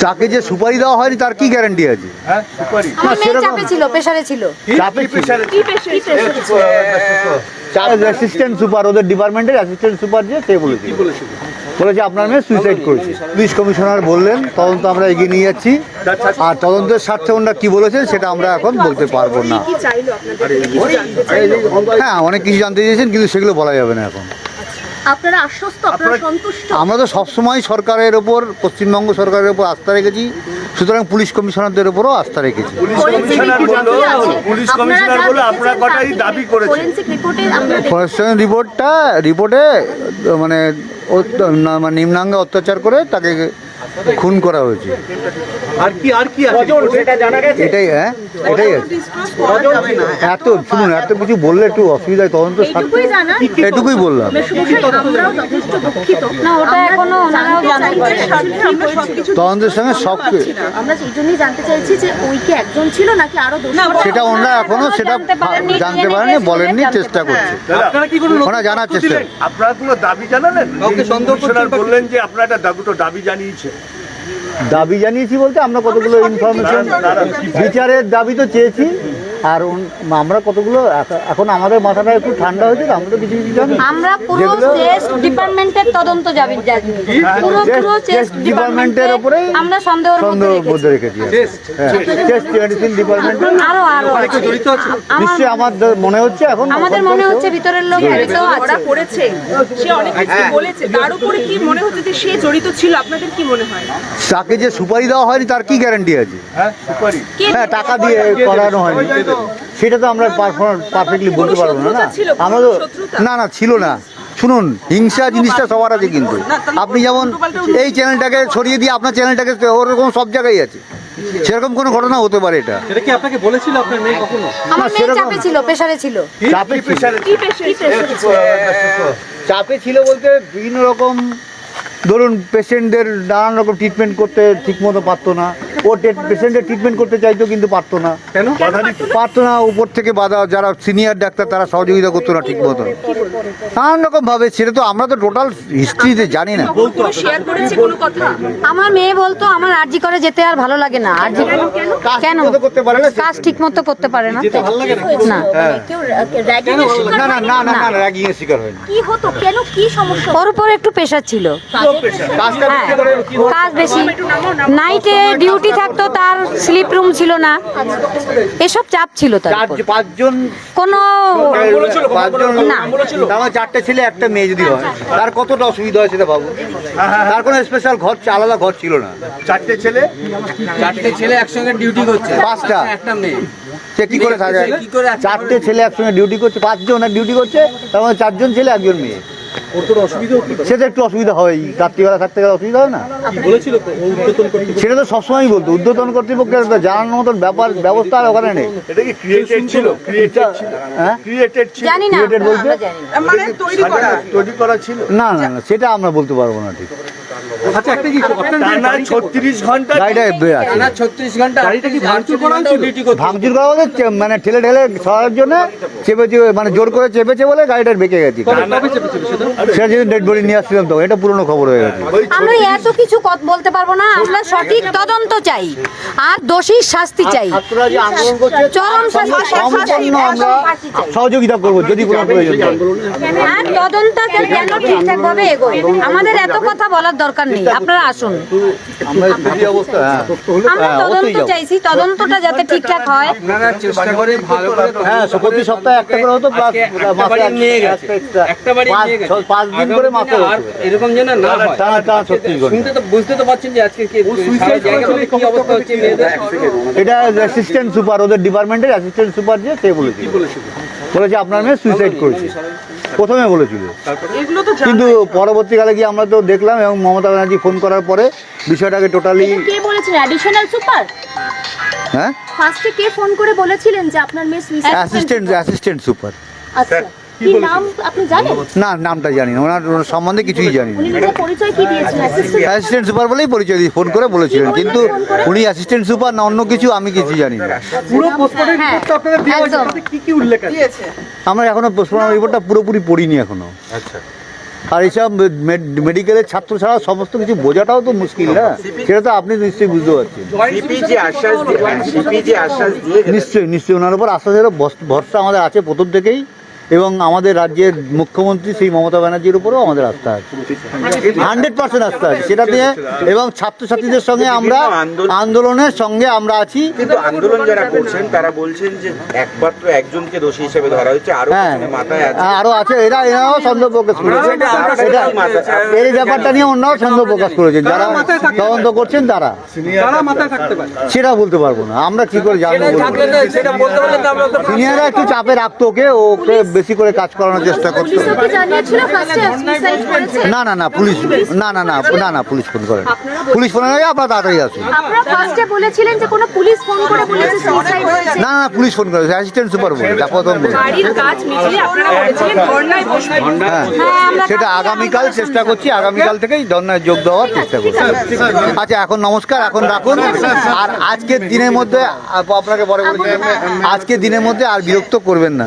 তাকে যে সুপারি দেওয়া হয়নি তার কি গ্যারান্টি আছে? হ্যাঁ সুপারি। আমার মেয়ে সেরকম- চাপে ছিল প্রেসারে ছিল। চাপে ছিল। কি প্রেসারে অ্যাসিস্ট্যান্ট সুপার ওদের ডিপার্টমেন্টের অ্যাসিস্ট্যান্ট সুপার যে সে বলেছে বলেছে আপনার মেয়ে সুইসাইড করেছে। পুলিশ কমিশনার বললেন তদন্ত আমরা এগিয়ে নিয়ে যাচ্ছি। আর তদন্তের স্বার্থে ওনারা কি বলেছেন সেটা আমরা এখন বলতে পারব না। হ্যাঁ অনেক কিছু জানতে চেয়েছেন কিন্তু সেগুলো বলা যাবে না এখন। আপনারা আশ্বস্ত আপনারা সন্তুষ্ট? আমরা তো সবসময় সরকারের ওপর পশ্চিমবঙ্গ সরকারের ওপর আস্থা রেখেছি সুতরাং পুলিশ কমিশনারদের ওপরও আস্থা রেখেছি? ফরেস্ট রিপোর্টটা রিপোর্টে মানে মানে নিম্নাঙ্গে অত্যাচার করে তাকে খুন করা হয়েছে। আর কি আর কি আছে? এটাই হ্যাঁ এটাই আছে। এত শুনুন এত কিছু বললে একটু অসুবিধা হয় তদন্ত জানা? এটুকুই বললাম। মেশমশাই, আমরাও যথেষ্ট দুঃখিত। না ওটা এখনও ওনারাও জানতে পারেন। আমরা সবকিছু তদন্তের সঙ্গে সব আমরা এই জন্যই জানতে চাইছি যে ওই কি একজন ছিল নাকি আরও দোষী সেটা ওনারা এখনও সেটা জানতে পারেনি বলেননি চেষ্টা করছে। আপনারা কি কোনো ওনারা জানার চেষ্টা আপনারা কোনো দাবি জানালেন? বললেন যে আপনারা একটা দাবি তো দাবি দাবি জানিয়েছি বলতে আমরা কতগুলো ইনফরমেশন বিচারের দাবি তো চেয়েছি। আর আমরা কতগুলো এখন আমাদের মাথাটা একটু ঠান্ডা হয়েছে তো আমরা তো কিছু কিছু জানি। আমরা পুরো চেস্ট ডিপার্টমেন্টের তদন্ত যাবি জানি পুরো পুরো চেস্ট ডিপার্টমেন্টের ওপরেই আমরা সন্দেহের মধ্যে সন্দেহ রেখেছি। চেস্ট মেডিসিন ডিপার্টমেন্ট আরও আরও নিশ্চয়ই আমার দ- মনে হচ্ছে এখন আমাদের মনে হচ্ছে ভিতরের লোক জড়িত আছে। পড়েছে সে অনেক কিছু বলেছে। তার উপরে কি মনে হচ্ছে যে সে জড়িত ছিল? আপনাদের কি মনে হয়? তাকে যে সুপারি দেওয়া হয়নি তার কি গ্যারান্টি আছে? হ্যাঁ সুপারি। হ্যাঁ টাকা দিয়ে করানো হয়নি। সেটা তো আমরা পারফেক্টলি বলতে পারব না না। আমরা তো না না ছিল না। শুনুন হিংসা জিনিসটা সবার আছে কিন্তু। আপনি যেমন এই চ্যানেলটাকে ছড়িয়ে দিয়ে আপনার চ্যানেলটাকে ওরকম সব জায়গায় আছে। সেরকম কোনো ঘটনা হতে পারে এটা। এটা কি আপনাকে বলেছিল আপনার মেয়ে কখনো? আমার মেয়ে সেরকম- চাপে ছিল প্রেসারে ছিল। চাপে ছিল। কি পেশেন্ট চাপে ছিল বলতে বিভিন্ন রকম ধরুন পেশেন্টদের নানান রকম ট্রিটমেন্ট করতে ঠিকমতো পারতো না। ও পেশেন্টের ট্রিটমেন্ট করতে চাইতো কিন্তু পারতো না। কেন? পারতো না উপর থেকে বাধা যারা সিনিয়র ডাক্তার তারা সহযোগিতা করতো না ঠিকমতো। নানান রকম ভাবে সেটা তো আমরা তো টোটাল হিস্ট্রিতে জানি না। কোনো শেয়ার করেছে কোনো কথা? আমার মেয়ে বলতো আমার আরজি করে যেতে আর ভালো লাগে না। আরজি কেন? করতে পারে না কাজ ঠিক মতো করতে পারে না। না। শিকার না না? না না না র্যাগিং এর শিকার হয়নি। কি হতো? কেন? কি সমস্যা? ওর উপর একটু প্রেশার ছিল। কাজ বেশি। নাইটে ডিউটি থাকতো তার স্লিপ রুম ছিল না। এসব চাপ ছিল তার পাঁচজন কোনো পাঁচজন না। তার মানে চারটে ছেলে একটা মেয়ে যদি হয় তার কতটা অসুবিধা হয় সেটা ভাবুন তার কোনো স্পেশাল ঘর আলাদা ঘর ছিল না। চারটে ছেলে? চারটে ছেলে একসঙ্গে ডিউটি করছে। পাঁচটা। একটা মেয়ে। সে কি করে থাকে? কি করে একসঙ্গে- চারটে ছেলে একসঙ্গে ডিউটি করছে পাঁচজন ডিউটি করছে তার মানে চারজন ছেলে একজন মেয়ে। সেটা একটু অসুবিধা হয় রাত্রিবেলা থাকতে গেলে অসুবিধা হয় না? বলেছিল তো? ও উদ্বোধন করতে সেটা তো সবসময় বলতো উদ্বোধন কর্তৃপক্ষের জানানোর মতন ব্যাপার ব্যবস্থা আর ওখানে নেই। এটা কি ক্রিয়েটেড ছিল? ক্রিয়েটেড ছিল? না বলতে? আমরা না। তৈরি করা। তৈরি করা ছিল? না না না সেটা আমরা বলতে পারব না ঠিক। আচ্ছা একটা মেয়ে টানা গাড়িটা ছত্রিশ ঘণ্টা গাড়িটা বে আছে। টানা 36 ঘণ্টা গাড়িটা কি ভাঙচুর করা হয়েছিল? ভাঙচুর করা চে- মানে ঠেলে ঠেলে সরার জন্য চেপে চেপে মানে জোর করে চেপেছে বলে গাড়িটা বেঁকে গেছে। সেটা? যদি ডেড বডি নিয়ে আসছিলাম তো এটা পুরনো খবর হয়ে গেছে। আমরা এত কিছু কত- বলতে পারব না আমরা সঠিক তদন্ত চাই আর দোষীর শাস্তি চাই। চরম শাস্তি সহযোগিতা করব যদি কোনো প্রয়োজন আর তদন্ত যেন ঠিকঠাক ভাবে এগোয়। আমাদের এত কথা বলার দরকার নেই আপনারা আসুন। আমরা হ্যাঁ। হ্যাঁ, তদন্ত চাইছি তদন্তটা যাতে ঠিকঠাক হয়। চেষ্টা করে ভালো করে হ্যাঁ প্রতি সপ্তাহে একটা করে হতো প্লাস মাসে নিয়ে গেছে। একটা বাড়ি পাঁচ- নিয়ে গেছে পাঁচ দিন আগামী করে মাসে আর এরকম যেন না হয়। টানা টানা ছত্রিশ শুনতে তো বুঝতে তো পারছেন যে আজকে কি সারা জায়গা থেকে কি অবস্থা হচ্ছে মেয়েদের? এটা অ্যাসিস্ট্যান্ট সুপার ওদের ডিপার্টমেন্টের অ্যাসিস্ট্যান্ট সুপার যে সে বলেছিল? বলেছে আপনার মেয়ে সুইসাইড করেছে। প্রথমে বলেছিল। কিন্তু পরবর্তীকালে গিয়ে আমরা তো দেখলাম এবং মমতা ব্যানার্জি ফোন করার পরে বিষয়টাকে টোটালি কে বলেছেন অ্যাডিশনাল সুপার হ্যাঁ? ফার্স্টে কে ফোন করে বলেছিলেন যে আপনার মেয়ে সুইসাইড অ্যাসিস্ট্যান্ট অ্যাসিস্ট্যান্ট সুপার আচ্ছা। কি নাম আপনি জানেন? না নামটা জানি না। ওনার সম্বন্ধে কিছুই জানি না। পরিচয় কি দিয়েছেন অ্যাসিস্ট্যান্ট অ্যাসিস্ট্যান্ট সুপার বলেই পরিচয় দিয়ে ফোন করে বলেছিলেন কিন্তু উনি অ্যাসিস্ট্যান্ট সুপার না অন্য কিছু আমি কিছু জানি না। পুরো পোস্টমর্টম হ্যাঁ, আপনাদের দেওয়া হয়েছে কি কি উল্লেখ আছে? আমরা এখনও পোস্টমর্টম রিপোর্টটা পুরোপুরি পড়িনি এখনও। আচ্ছা। আর এইসব মেডিকেলের ছাত্র ছাড়া সমস্ত কিছু বোঝাটাও তো মুশকিল না? সেটা তো আপনি নিশ্চয়ই বুঝতে পারছেন। নিশ্চয়ই নিশ্চয়ই। ওনার উপর আস্থাদের ভরসা আমাদের আছে প্রথম থেকেই। এবং আমাদের রাজ্যের মুখ্যমন্ত্রী শ্রী মমতা ব্যানার্জির উপরেও আমাদের আস্থা আছে। হান্ড্রেড পার্সেন্ট আস্থা আছে। সেটা নিয়ে এবং ছাত্রছাত্রীদের সঙ্গে আমরা আন্দোলনের সঙ্গে আমরা আছি। কিন্তু আন্দোলন যারা করছেন তারা বলছেন যে একমাত্র একজনকে দোষী হিসেবে ধরা হচ্ছে আরও হ্যাঁ। মাথায় আছে। আরও আছে। এরা এরাও সন্দেহ প্রকাশ করেছে। এই ব্যাপারটা নিয়ে অন্যরাও সন্দেহ প্রকাশ করেছেন যারা তদন্ত করছেন তারা। সেটা বলতে পারব না। আমরা কি করে জানব সিনিয়ররা একটু চাপে রাখতো ওকে ওকে বেশি করে কাজ করানোর চেষ্টা করতো করেছে। না না না পুলিশ না না না না না পুলিশ ফোন করেন। পুলিশ ফোন হয়ে আপনার তাড়াতাড়ি আসুন আপনারা ফার্স্টে বলেছিলেন যে কোনো পুলিশ ফোন করে বলেছে সুইসাইড হয়েছে। না না পুলিশ ফোন করেছে অ্যাসিস্ট্যান্ট সুপার বলে বলে হ্যাঁ হ্যাঁ সেটা আগামীকাল চেষ্টা করছি আগামীকাল থেকেই ধর্নায় যোগ দেওয়ার চেষ্টা করছি। আচ্ছা এখন নমস্কার এখন রাখুন। আর আজকের দিনের মধ্যে আপনাকে পরে বলছি আজকের দিনের মধ্যে আর বিরক্ত করবেন না।